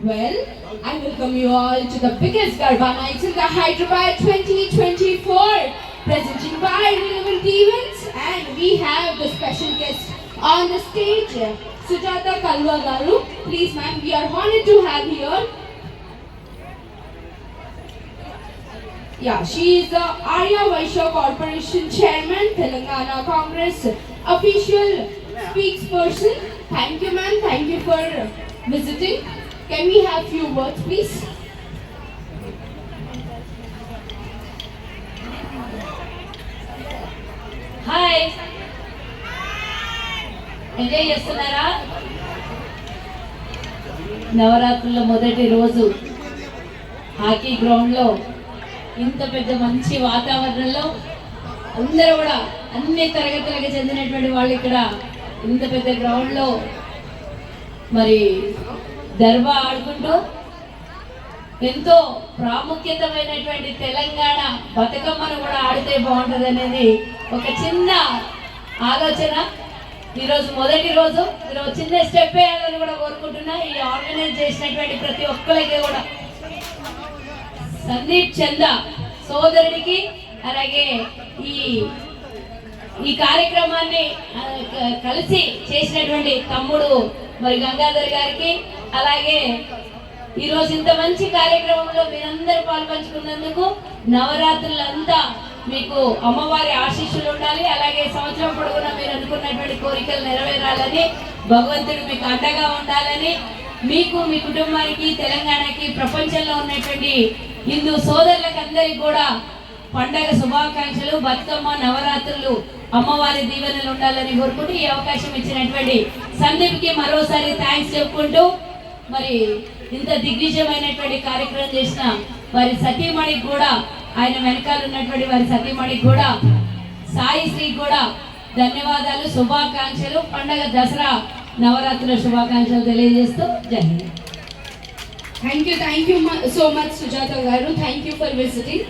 Well, I welcome you all to the biggest Garba Nights in the Hyderabad 2024, presented by Relevant Events, and we have the special guest on the stage, Sujata Kalwa Garu. Please, ma'am, we are honored to have here. Yeah, she is the Arya Vaishya Corporation Chairman, Telangana Congress official spokesperson. Thank you, ma'am. Thank you for visiting. Can we have few words, please? Hi enjoy చేస్తున్నారా నవరాత్రుల మొదటి రోజు hockey గ్రౌండ్లో ఇంత పెద్ద మంచి వాతావరణంలో అందరూ కూడా అన్ని తరగతులకు చెందినటువంటి వాళ్ళు ఇక్కడ ఇంత పెద్ద గ్రౌండ్లో మరి దర్బా ఆడుకుంటూ ఎంతో ప్రాముఖ్యతమైనటువంటి తెలంగాణ బతుకమ్మను కూడా ఆడితే బాగుంటుంది అనేది ఒక చిన్న ఆలోచన. ఈరోజు మొదటి రోజు మీరు చిన్న స్టెప్ వేయాలని కూడా కోరుకుంటున్నా. ఈ ఆర్గనైజ్ చేసినటువంటి ప్రతి ఒక్కరికి కూడా. సందీప్ చంద సోదరుడికి అలాగే ఈ ఈ కార్యక్రమాన్ని కలిసి చేసినటువంటి తమ్ముడు మరి గంగాధర్ గారికి అలాగే ఈ రోజు ఇంత మంచి కార్యక్రమంలో మీరందరూ పాల్పంచుకున్నందుకు నవరాత్రులంతా మీకు అమ్మవారి ఆశీస్సులు ఉండాలి. అలాగే సంవత్సరం పొడవునా మీరు అనుకున్నటువంటి కోరికలు నెరవేరాలని భగవంతుడు మీకు అండగా ఉండాలని మీకు మీ కుటుంబానికి తెలంగాణకి ప్రపంచంలో ఉన్నటువంటి హిందూ సోదరులకు అందరికి కూడా పండగ శుభాకాంక్షలు బతుకమ్మ నవరాత్రులు అమ్మవారి దీవెనలు ఉండాలని కోరుకుంటూ ఈ అవకాశం ఇచ్చినటువంటి సందీప్కి మరోసారి థ్యాంక్స్ చెప్పుకుంటూ మరి ఇంత దిగ్విజయమైనటువంటి కార్యక్రమం చేసిన వారి సతీమణికి కూడా ఆయన వెనకాల ఉన్నటువంటి వారి సతీమణికి కూడా సాయి శ్రీ కూడా ధన్యవాదాలు శుభాకాంక్షలు. పండగ దసరా నవరాత్రుల శుభాకాంక్షలు తెలియజేస్తూ జరిగింది thank you thank you so much Sujatha garu. Thank you for visiting.